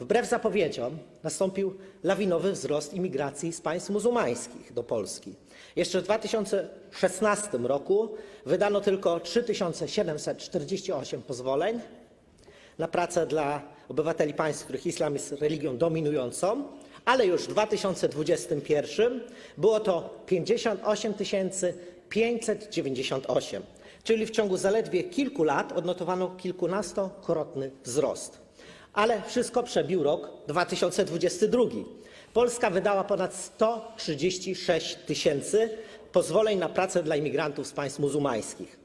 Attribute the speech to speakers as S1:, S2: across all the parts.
S1: Wbrew zapowiedziom nastąpił lawinowy wzrost imigracji z państw muzułmańskich do Polski. Jeszcze w 2016 roku wydano tylko 3748 pozwoleń na pracę dla obywateli państw, w których islam jest religią dominującą, ale już w 2021 było to 58 598, czyli w ciągu zaledwie kilku lat odnotowano kilkunastokrotny wzrost. Ale wszystko przebił rok 2022. Polska wydała ponad 136 tysięcy pozwoleń na pracę dla imigrantów z państw muzułmańskich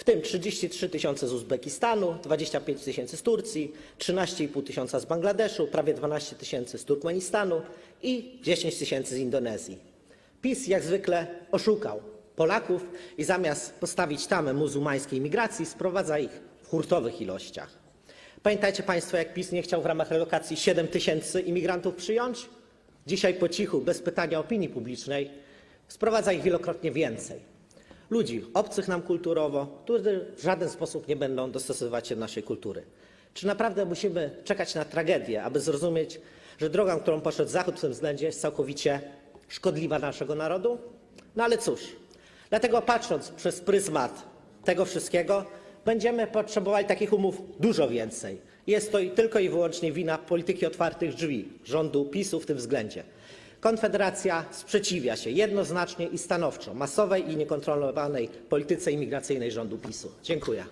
S1: w tym 33 tysiące z Uzbekistanu, 25 tysięcy z Turcji, 13,5 tysiąca z Bangladeszu, prawie 12 tysięcy z Turkmenistanu i 10 tysięcy z Indonezji. PiS jak zwykle oszukał Polaków i zamiast postawić tamę muzułmańskiej imigracji, sprowadza ich w hurtowych ilościach. Pamiętacie Państwo, jak PiS nie chciał w ramach relokacji 7 tysięcy imigrantów przyjąć? Dzisiaj po cichu, bez pytania opinii publicznej, sprowadza ich wielokrotnie więcej ludzi obcych nam kulturowo, którzy w żaden sposób nie będą dostosowywać się do naszej kultury. Czy naprawdę musimy czekać na tragedię, aby zrozumieć, że drogą, którą poszedł Zachód w tym względzie, jest całkowicie szkodliwa dla naszego narodu? No ale cóż, dlatego patrząc przez pryzmat tego wszystkiego, będziemy potrzebowali takich umów dużo więcej. Jest to tylko i wyłącznie wina polityki otwartych drzwi rządu PiSu w tym względzie. Konfederacja sprzeciwia się jednoznacznie i stanowczo masowej i niekontrolowanej polityce imigracyjnej rządu PiSu. Dziękuję.